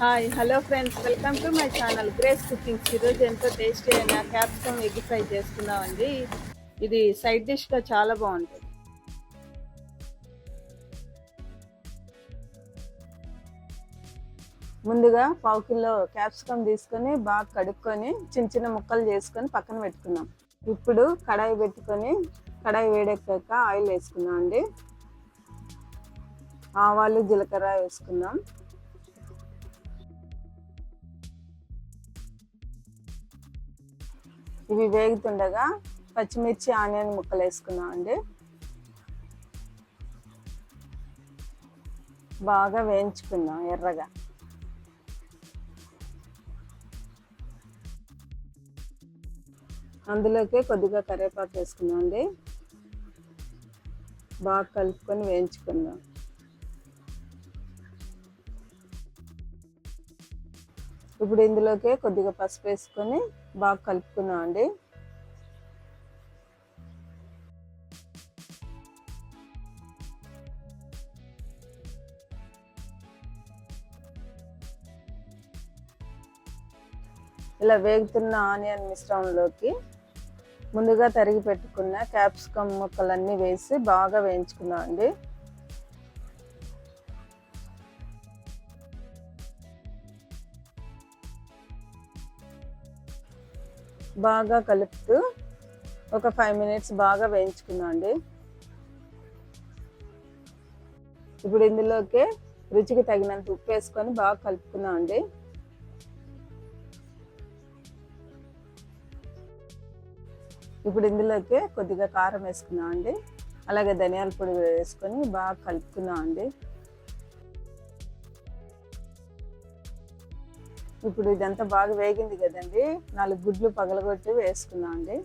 Hi hello friends welcome to my channel Grace Cookings ఈరోజు ఎంతో tasty అయిన capsicum egg fry చేసుకున్నామండి ఇది సైడ్ డిష్గా చాలా బాగుంటుంది. ముందుగా పావు కిలో క్యాప్సికమ్ తీసుకొని బాగా కడుక్కొని చిన్న చిన్న ముక్కలు చేసుకొని పక్కన పెట్టుకున్నాం ఇప్పుడు కడాయి పెట్టుకొని కడాయి వేడెక్కాక ఆయిల్ వేసుకున్నాం అండి ఆవాలు జీలకర్ర వేసుకుందాం. ఇవి వేగుతుండగా పచ్చిమిర్చి ఆనియన్ ముక్కలు వేసుకున్నాం అండి బాగా వేయించుకుందాం ఎర్రగా. అందులోకి కొద్దిగా కరివేపాకు వేసుకుందాం అండి బాగా కలుపుకొని వేయించుకుందాం. ఇప్పుడు ఇందులోకి కొద్దిగా పసుపు వేసుకొని బాగా కలుపుకున్నాం అండి. ఇలా వేగుతున్న ఆనియన్ మిశ్రమంలోకి ముందుగా తరిగి పెట్టుకున్న క్యాప్సికమ్ ముక్కలన్నీ వేసి బాగా వేయించుకున్నాం అండి. బాగా కలుపుతూ ఒక ఫైవ్ మినిట్స్ బాగా వేయించుకుందాం అండి ఇప్పుడు ఇందులోకి రుచికి తగినంత ఉప్పు వేసుకొని బాగా కలుపుకుందాం అండి ఇప్పుడు ఇందులోకి కొద్దిగా కారం వేసుకున్నామండి అండి అలాగే ధనియాల పొడి వేసుకొని బాగా కలుపుకున్నామండి ఇప్పుడు ఇదంతా బాగా వేగింది కదండి. నాలుగు గుడ్లు పగలగొట్టి వేసుకున్నాం అండి.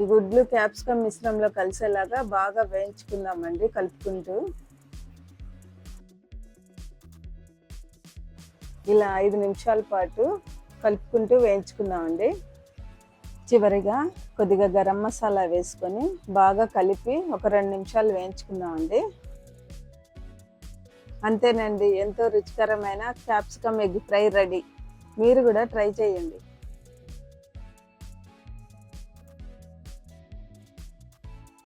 ఈ గుడ్లు క్యాప్సికమ్ మిశ్రమంలో కలిసేలాగా బాగా వేయించుకుందామండి కలుపుకుంటూ. ఇలా ఐదు నిమిషాల పాటు కలుపుకుంటూ వేయించుకుందామండి. చివరిగా కొద్దిగా గరం మసాలా వేసుకొని బాగా కలిపి ఒక రెండు నిమిషాలు వేయించుకుందామండి. అంతేనండి ఎంతో రుచికరమైన క్యాప్సికమ్ ఎగ్ ఫ్రై రెడీ. మీరు కూడా ట్రై చేయండి.